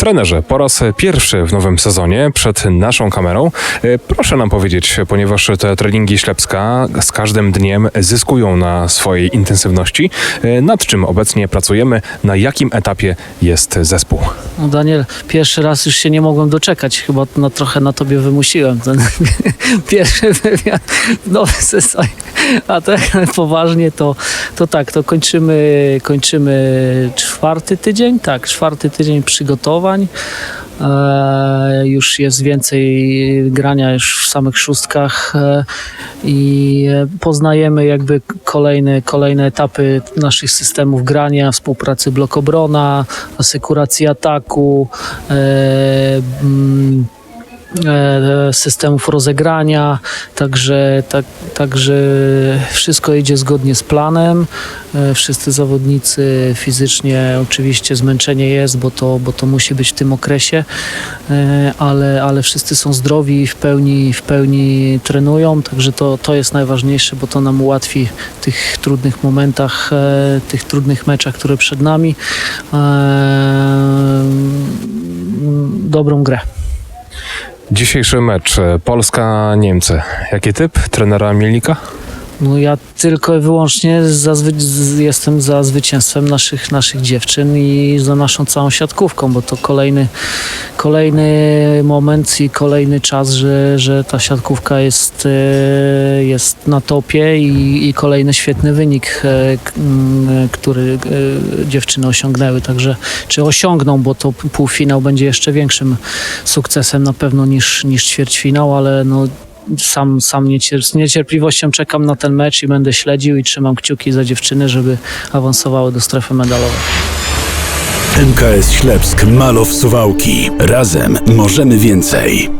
Trenerze, po raz pierwszy w nowym sezonie przed naszą kamerą, e, proszę nam powiedzieć, ponieważ te treningi Ślepska z każdym dniem zyskują na swojej intensywności, e, nad czym obecnie pracujemy, na jakim etapie jest zespół? No Daniel, pierwszy raz już się nie mogłem doczekać. Chyba trochę na tobie wymusiłem ten pierwszy wywiad w nowym sezonie. A tak poważnie to, to tak, to kończymy, kończymy czwarty tydzień, tak, czwarty tydzień przygotowań. E, już jest więcej grania już w samych szóstkach e, i poznajemy jakby kolejne, kolejne etapy naszych systemów grania, współpracy blok obrona, asekuracji ataku, e, systemów rozegrania, także, tak, także wszystko idzie zgodnie z planem. E, Wszyscy zawodnicy fizycznie oczywiście zmęczenie jest, bo to, bo to musi być w tym okresie, e, ale, ale wszyscy są zdrowi i w pełni, w pełni trenują, także to, to jest najważniejsze, bo to nam ułatwi w tych trudnych momentach, e, tych trudnych meczach, które przed nami, e, dobrą grę. Dzisiejszy mecz e, Polska-Niemcy. Jaki typ trenera Mielnika? No ja tylko i wyłącznie za, jestem za zwycięstwem naszych, naszych dziewczyn i za naszą całą siatkówką, bo to kolejny, kolejny moment i kolejny czas, że, że ta siatkówka jest, e, jest na topie i, i kolejny świetny wynik, e, m, który e, dziewczyny osiągnęły. Także czy osiągną, bo to półfinał będzie jeszcze większym sukcesem na pewno niż, niż ćwierćfinał, ale no sam, sam niecier- z niecierpliwością czekam na ten mecz i będę śledził i trzymam kciuki za dziewczyny, żeby awansowały do strefy medalowej. MKS Ślepsk Malow Suwałki. Razem możemy więcej.